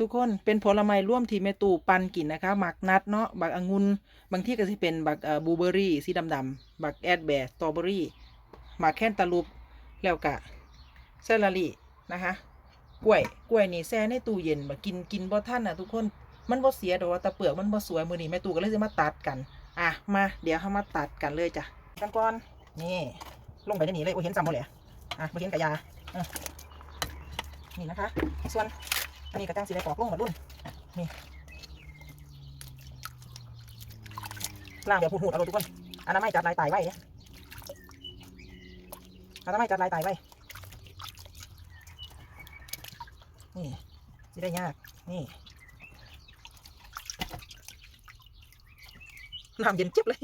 ทุกคนเป็นผลไม้ร่วมที่แม่ตู่ปันกินนะคะหมักนัดเนาะบักองุ่นบางที่ก็สิเป็นบักบูเบอร์รี่สีดำๆบักแอดแบร์สตรอเบอรี่หมักแคนตาลูปแล้วก็เซลลารี่นะคะกล้วยกล้วยนี่แช่ในตู้เย็นบักกินกินบ่ทันน่ะทุกคนมันบ่เสียดอกว่าแต่เปลือกมันบ่สวยมือนี้แม่ตู่ก็เลยสิมาตัดกัน อะมาเดี๋ยวเฮามาตัดกันเลยจ้ะกันก่อนนี่ลงไปในนี้เลยโอ้เห็นซ้ำบ่เลยอะบ่เห็นกระยานี่นะคะ ส่วน อันนี้กระจังสีได้ปอกลงมารุ่นนี่ล่างแบบหูดๆเอาเลยทุกคนอันนั้นไม่จัดลายตายไว้เนี่ยอันนั้นไม่จัดลายตายไว้นี่สิได้ยากนี่น้ำเย็นจิ๊บเลย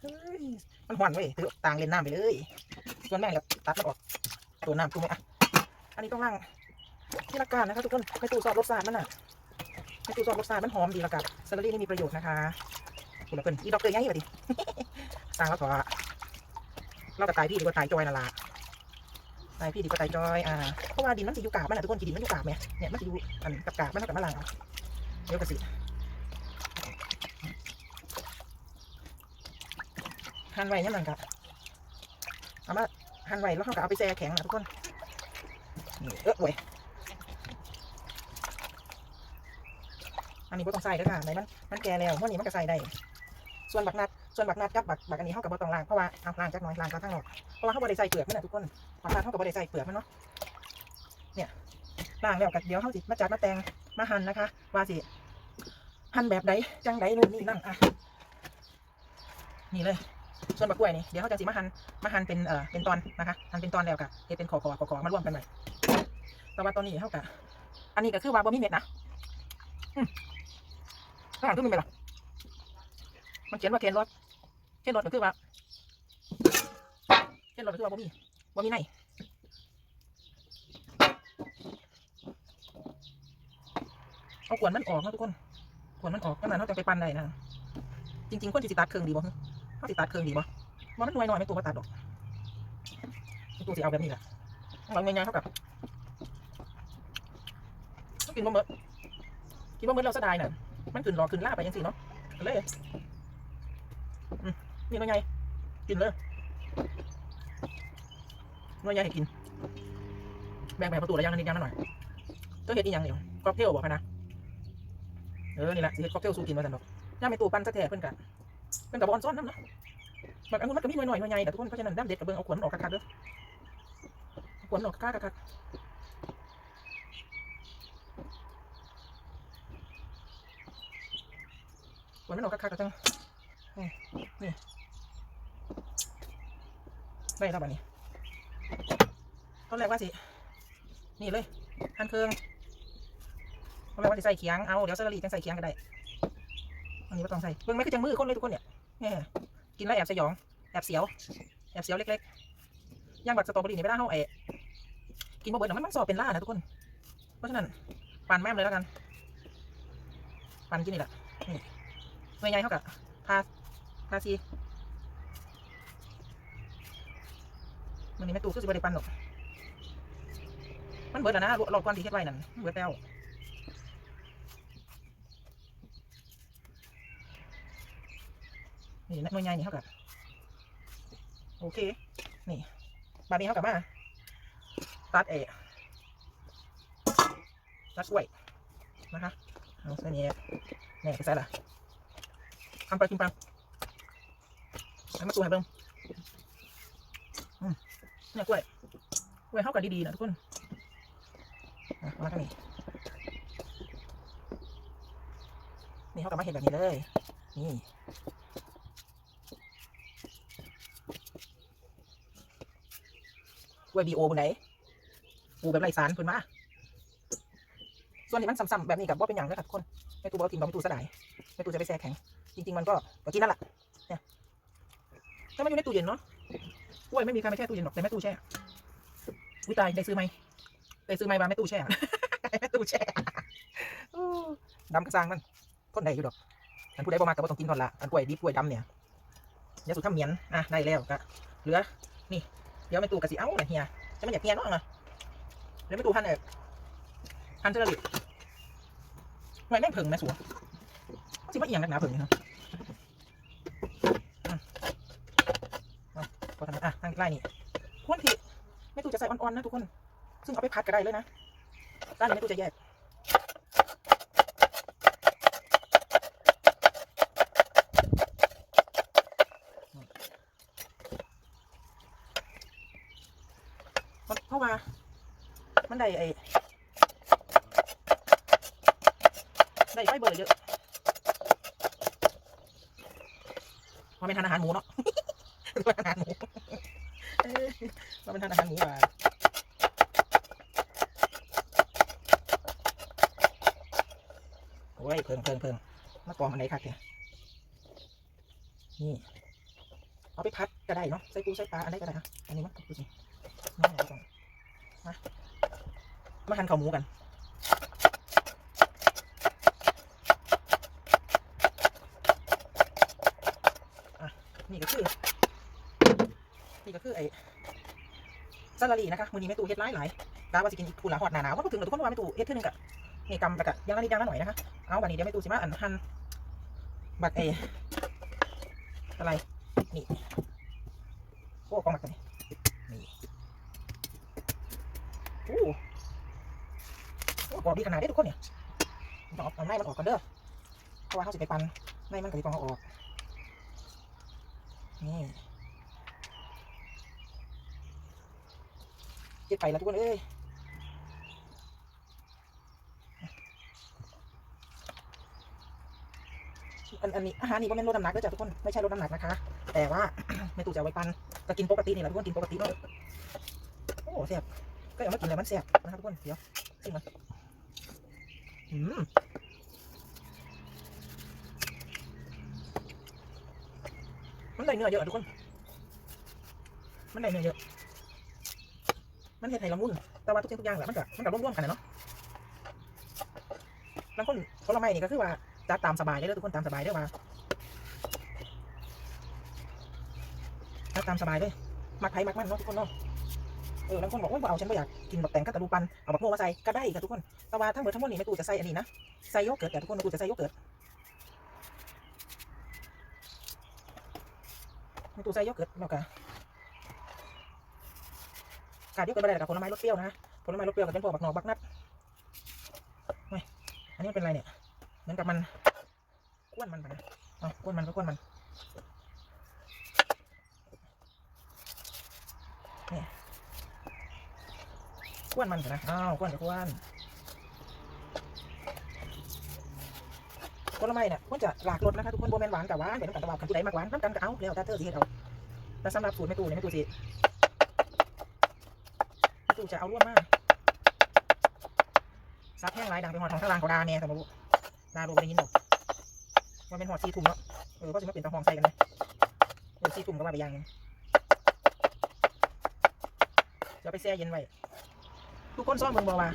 เฮ้ยมันหวานเว้ยถือต่างเล่นน้ำไปเลย ส่วนแม่งแล้วตัดแล้วออก ตัวน้ำกูไม่อะ อันนี้ต้องล่าง ที่ละการนะคะทุกคนไม่ตู้ซอสรสชาติมันอะไม่ตู้ซอสรสชาติมันหอมดีละกันซาลารี่นี่มีประโยชน์นะคะคุณละเพิ่นอีด็อกเตอร์ยังไงดิสั่งแล้วถอะเราก็ตายพี่ดีกว่าตายจอยน่ะล่ะตายพี่ดีกว่าตายจอยอ่าเพราะว่าดินมันจะอยู่กาบมันอะทุกคนกินดินมันอยู่กาบไหมเนี่ยมันจะอยู่อันกับกาบมันกับมะลางเอาเดี๋ยวกระสิหั่นไว้เนี่ยมันกับเอามาหั่นไว้แล้วเขาก็เอาไปแช่แข็งนะทุกคนเออโว้ย อันนี้ก็ต้องใส่ด้วยค่ะไหนมันมันแก่แล้วมื่อนี้มันก็ใส่ได้ ส่วนบักนัด ส่วนบักนัดกับบักบักอันนี้เขากับบ่ต้องล้างเพราะว่าเอาล้างจักหน้อยล้างก็ทั้งหมดเพราะว่าเขาบ่ได้ใส่เปลือกมันนะทุกคนบักนัดเขากับบ่ได้ใส่เปลือกมันเนาะ เนี่ยล้างแล้วก็เดี๋ยวเขาสิมาจัดมาแตงมาหั่นนะคะว่าสิหั่นแบบใดจังใดนู่นนี่นั่นอะนี่เลย ส่วนบักกล้วยนี่เดี๋ยวเขาจะสิมาหั่นมาหั่นเป็นเอ่อเป็นตอนนะคะหั่นเป็นตอนแล้วก็เฮ็ดเป็นขอขอขอขอมารวมกันหน่อยแต่ว่าตอนนี้เขากะอันนี้ก็คือว่าบ่มีเม็ดนะ ข้างขึ้นไปหรอมันเขียนว่าเคนรถเคนรถก็คือว่าเคนรถก็คือว่าบ่มีบ่มีในเอาขวดมันออกนะทุกคนขวดมันออกขนาดเขาจะไปปั่นได้นะจริงๆคนที่สิตัดเครื่องดีบ่เขาสิตัดเครื่องดีบ่ว่ามันหน่วยหน่อยไม่ตัวมาตัดดอกตัวสิเอาแบบนี้แหละเอาเงยังเท่ากับกินบ่เมดกินบ่เมดเราเสียดายน่ะ มันขึ้นรอขึ้นล่าไปยังสิเนาะเลยนี่น้อยใหญ่กินเลยน้อยใหญ่ให้กิน แบ่งไปประตูระยะนิดยังหน่อยเจ้าเห็ดอีหยังเดียวค็อกเทลบอกนะเออนี่แหละสิเห็ดค็อกเทลสู้กินมาสันดอกย่าไม่ตู้ปั้นสะแท้เพื่อนกันเพื่อนกับบอลซ้อนน้ำเนาะบางอันมันก็มีหน่อยหน่อยหน่อยใหญ่แต่ทุกคนเพราะฉะนั้นน้ำเด็ดกับเบิ้งเอาขวนออกคักๆเด้อเอาขวดมันออกคักๆ คักๆขวดมันออกคักๆกันจัง นี่ นี่ ได้แล้วบัดนี้ตอนแรกว่าสิ นี่เลยหั่นเครื่องตอนแรกว่าสิใส่เคียง เอา เดี๋ยวเซอร์รี่จังใส่เคียงก็ได้ อันนี้ไม่ต้องใส่ เบิ่งไม่คือจังมือคนเลยทุกคนเนี่ยแหมกินแล้วแอบสยอง แอบเสียว แอบเสียวเล็กๆย่างบัตรสตรอเบอรี่นี่ไม่ได้เฮาเอะกินบ่เบิดนะมันมันสอบเป็นล่านะทุกคน เพราะฉะนั้นปั่นแม่มเลยแล้วกัน ปั่นกินนี่แหละ หน่วยใหญ่เท่ากับพาพาซีมันนี่แม่ตู่คือสิบได้ปันหรอกมันเบิดแล้วนะรอบก่อนที่เฮ็ดไว้นั่นเบิดแล้วนี่หน่วยใหญ่นี่เท่ากับโอเค นี่บาดนี้เท่ากับมาตัดเอตัดกล้วยนะคะเอาใส่นี่แน่ไปใส่ละ ทำไปกินไปให้มาตัวให้เบิ่งเนี่ยกล้วยกล้วยเข้ากันดีๆนะทุกคนมาทางนี้นี่เขากลับมาเห็นแบบนี้เลย นี่กล้วยบีโอบนไหนปูแบบไรสารคุณมา ส่วนนี้มันซ้ำๆแบบนี้กับว่าเป็นอย่างเลยค่ะทุกคน ม่ตูบอกทีมบอกไม่ตูสลายไม่ตูจะไปแช่แข็ง จริง ๆ มันก็ก็กินนั่นแหละเนี่ยถ้ามันอยู่ในตู้เย็นเนาะกล้วยไม่มีการไปแช่ตู้เย็นหรอกแต่แม่ตู้แช่วิตายได้ซื้อไหมได้ซื้อไหมบ้าแม่ตู้แช่แม่ตู้แช่ดำกระซังมันทนได้อยู่ดอกอันผู้ใดบ่มากก็บ่ต้องกินก่อนละอันกล้วยดิบกล้วยดำเนี่ยยาสุดทำเหมียนอะได้แล้วก็เหลือนี่เดี๋ยวแม่ตู้กะสิเอ้าน่ะเฮียจะไมันอยากเฮียเนาะนะเดี๋ยวแม่ตู้หั่นเออหั่นเทอร์ลิ ไม่แม่งเพิ่งแม่สัวสิมาเอียงนักหนาเพิ่งนี่ครับอืมเอาพอทำอะทางไล่นี่ควรที่แม่ตู้จะใส่อ่อนๆนะทุกคน ซึ่งเอาไปพัดก็ได้เลยนะด้านนี้แม่ตู้จะแยกมันเพราะว่ามันได้ไอ้ ได้ไฟเบอร์เยอะมันเป็นทานอาหารหมูเนาะเป็นอาหารหมูมันเป็นทานอาหารหมูว่ะโอ้ยเพิ่งเพิ่งเพิ่งมากรองอันไหนคักเนี่ยนี่ เอาไปพัดก็ได้เนาะ ใส่ปูใส่ปลาอะไรก็ได้อะอันนี้มั้งดูสินี่ไหนก่อนมา มาหั่นข้าวหมูกัน อะ นี่ก็คือ นี่ก็คือไอ้ซาลารีนะคะมือนี้แม่ตู่เฮ็ดหลายหลายกาว่าสิกินอีกคุณละหอดหนาหนาวว่าถึงแต่ทุกคนว่าแม่ตู่เฮ็ดเท่านึงกะนี่กำแล้วกะยังละนิดยังละหน่อยนะคะเอาวันนี้เดี๋ยวแม่ตู่สิมาอันหั่นบักเออะไรนี่โอ้กองหมักตัวนี้นี่โอ้โอ้กรอบดีขนาดนี้ทุกคนเนี่ยต้องเอาเอาในมันออกกันเด้อเพราะว่าเขาสิไปปั่นในมันก็จะต้องเอาออกนี่ ไปแล้วทุกคนเอ้ยอันอันนี้อาหารนี่ก็เป็นลดน้ำหนักด้วยจ้ะทุกคนไม่ใช่ลดน้ำหนักนะคะ แต่ว่าไม่ตู่จะไว้ปันก็กินปกตินี่แหละทุกคนกินปกติเนาะโอ้แซ่บก็เอามากินแล้วมันแซ่บนะครับทุกคนเดี๋ยวชิมมันอืมมันได้เนื้อเยอะอะทุกคน มันได้เนื้อเยอะ มันเห็ดไห่ละมุนแต่ว่าทุกสิ่งทุกอย่างแหละมันก็มันก็ร่วมๆกันนะเนาะบางคนผลไม้นี่ก็คือว่าจัดตามสบายได้เลยทุกคนตามสบายได้ว่าถ้าตามสบายเลยมักไผ่มักมันเนาะทุกคนเนาะเออบางคนบอกว่าเอาฉันไม่อยากกินแบบแตงกับตะลูปันเอาแบักโมมาใส่ก็ได้ค่ะทุกคนแต่ว่าทั้งหมดทั้งมวลนี่แม่ตูจะใส่อันนี้นะใส่โยเกิร์ตแต่ทุกคนแม่ตูจะใส่โยเกิร์ตแม่ตูใส่โยเกิร์ตแล้วก็ กาดยเกิร์ตไม่ได้กับผลไม้รสเปรี้ยวนะผลไม้รสเปรี้ยวก็เป็นพวกบักหนอกบักนัดเฮ้ยอันนี้มันเป็นอะไรเนี่ยเหมือนกับมันก้วนมันไปนะเอาก้วนมันก็ก้วนมันกวนมันก่อนนะอ้าวกวนกับกวนผลไม้เนี่ยมันจะหลากรสนะคะทุกคนโบแมนหวานกับหวานเป็นน้ำกันตะวันกันผู้ใดมากหวานน้ำกันก็เอาแล้วแต่เธอสิเฮ็ดเอาแล้วสำหรับสูตรแม่ตู่เนี่ยแม่ตู่สิูจะเอาร่วมมากซับแห้งหลายดังไปหอดทางข้างล่างเขาดาแม่แต่บ่รู้ดาโดบ่ได้ยินดอกมันเป็นหอดซีถุ่มเนาะเออก็จะมาเป็นตะหองใส่กันเลยเออซีถุ่มก็ว่าไปย่างเดี๋ยวไปแช่เย็นไว้ทุกคนซ่อมเบิ่งบอกว่า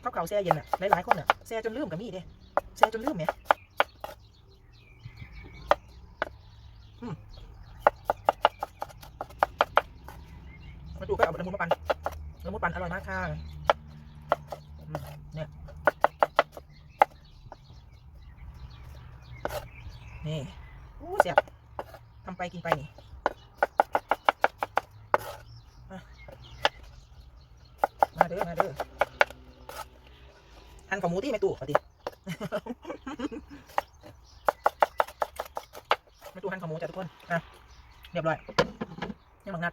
เขาเก่าแช่เย็นอะหลายๆคนอะแช่จนลืมกับมีเด้แช่จนลืมเนี่ยมมาดูก็เอาบะมุนมาปั่น บะมุนปั่นอร่อยมากค่ะเนี่ยนี่อู้เสียบทำไปกินไปนี่มาเด้อมาเด้อหั่นของหมูที่ไม่ตู่ปฏิไม่ตู่หั่นของหมูจ้ะทุกคนอะเรียบร้อยยังบังนัด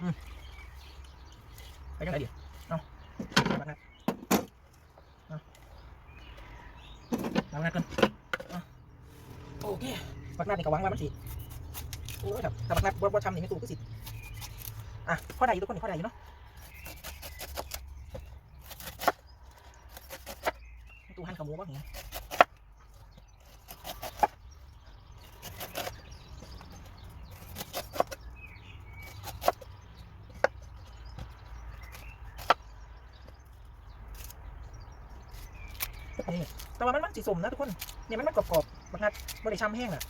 อืม ไปยังไงดีเอาบังนัดเอาบังนัดกันเอาโอเคบังนัดนี่ก็หวังว่ามันสิโอ้ยถ้าถ้าบังนัดบ่บ่ทำนี่ไม่ตู่ก็สิอะข้อใดอยู่ทุกคนนี่ข้อใดอยู่เนาะตู้หั่นขาหมูบ้างเนี่ย นี่แต่ว่ามันมันสีสมนะทุกคนเนี่ยมันมันกรอบๆบักนัดบริชำแห้งอะ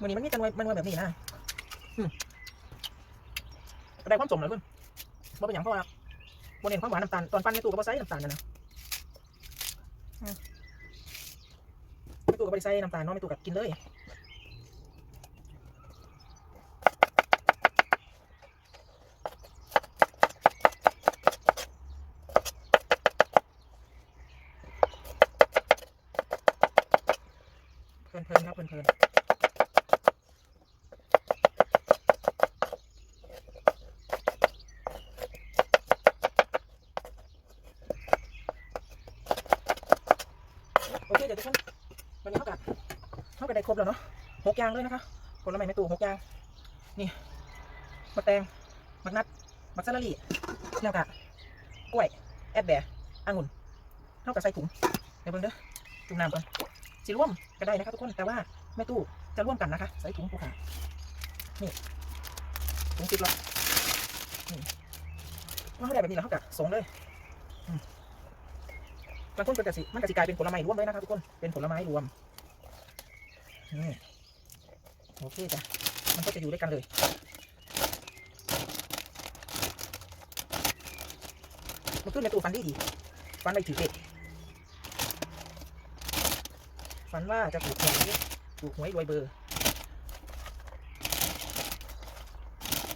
วันนี้มันมีแต่นวยมันนวยแบบนี้นะอืมก็ได้ความสมเลยเพื่อนบ่เป็นอย่างเพราะว่าบนเห็นความหวานน้ำตาลตอนปั้นในตู้ก็บ่ใส่น้ำตาลนะนะแกับบริใส่น้ำตาลเนาะแม่ตู่กับกินเลย เพลินๆครับเพลินๆโอเคเดี๋ยวทุกคนวันนี้เท่ากับเท่ากับได้ครบแล้วเนาะหกอย่างเลยนะคะผลไม้ไม่ตู่หกอย่าง นี่มะแตงมะนัดมะซาลาลี่แล้วก็กล้วย แอดแบร์องุ่นเท่ากับใส่ถุงเดี๋ยวเบิ่งเด้อจุ่มน้ำก่อน สิร่วมก็ได้นะคะทุกคนแต่ว่าแม่ตู้จะร่วมกันนะคะ ใส่ถุงผู้ขานี่ถุงสิบล็อกนี่ว่าเขาได้แบบนี้แล้วเขากับสงเลยบางคนเป็นกสิมันกสิกลายเป็นผลไม้รวมเลยนะครับทุกคนเป็นผลไม้รวมนี่โอเคจ้ะมันก็จะอยู่ด้วยกันเลยมันขึ้นในตู้ฟันดีดีฟันไปถือเด็กันว่าจะถูกหวยถูกหวยรวยเบอร์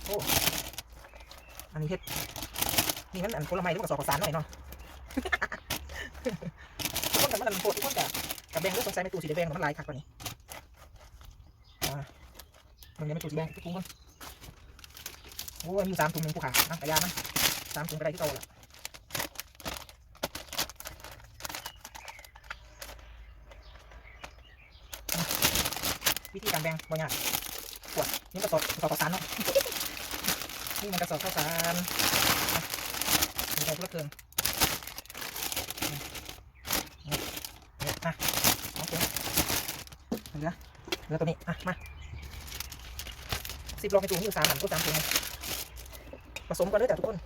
โอ้ อันนี้เฮ็ดนี่มันอันผลไม้หรือว่าสอกสารหน่อยเนาะทุกคนกับมันโหดทุกคนกับกับแบงค์เลือกสงสัยไม่ตูสีแดงมันลายคักกว่านี้มันยังไม่ตูสีแดงทุกถุงมันโอ้ยมีสามถุงหนึ่งผู้ขานะกระยามันสามถุงก็ได้ที่เก่าละอะ วิธีการแบ่งบ่ยากปวดนี่กระสอบกระสอบข้าวสารเนาะนี่มันกระสอบข้าวสารอะมีใจทุกเครื่องเนี่ยอะโอเคเหลือเหลือตัวนี้อะมาสิบลองไปถุงอยู่สามอันก็สามถุงผสมกันเลยจ้ะทุกคน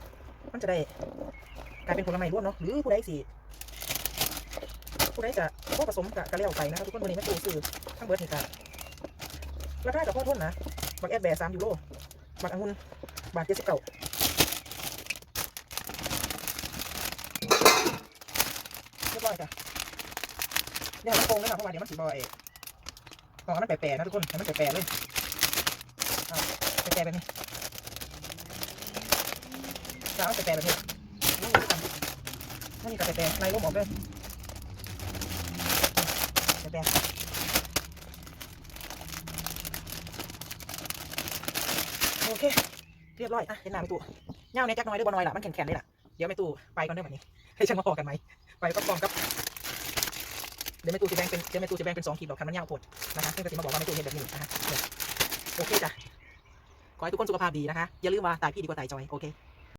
มันจะได้กลายเป็นผลไม้ร่วมเนาะหรือผู้ใดสิผู้ใดจะพวกผสมกับกระเลี้ยวไปนะครับทุกคนวันนี้ไม่ตู้ซื้อทั้งเบิร์ดเหตุกา ราคากับพ่อทุนนะบักแอดแบร์สามยูโรบักองุ่นบาทเจ็ดสิบเก้าเรียบร้อยจ้ะเนี่ยมันโกงเลยนะเพราะว่าเดี๋ยวมันสีบอยตอนนั้นแปรๆนะทุกคนมันแปรๆเลยแปรๆแบบนี้จะเอาแปรๆแบบนี้นี่ทำนี่นี่กับแปรๆในร่มออกเลยแปรๆโอ เคเรียบร้อยอะเห็นหน้าไม่ตู่เงาเนี่ยจักหน้อยด้วยบอน้อยล่ะมันแข็งๆเลยล่ะเดี๋ยวไม่ตู้ไปก่อนเด้อแบบนี้ให้ฉันมาพอกันไหมไปก็พร้อมกับเดี๋ยวแม่ตู้จะแบ่งเป็นเดี๋ยวแม่ตู้จะแบ่งเป็นสองขีดดอกคันมันยาวโพดนะคะซึ่งกระติมาบอกว่าแม่ตู้เห็นแบบนี้นะคะโอเคจ้ะขอให้ทุกคนสุขภาพดีนะคะอย่าลืมว่าตายพี่ดีกว่าตายจอยโอเค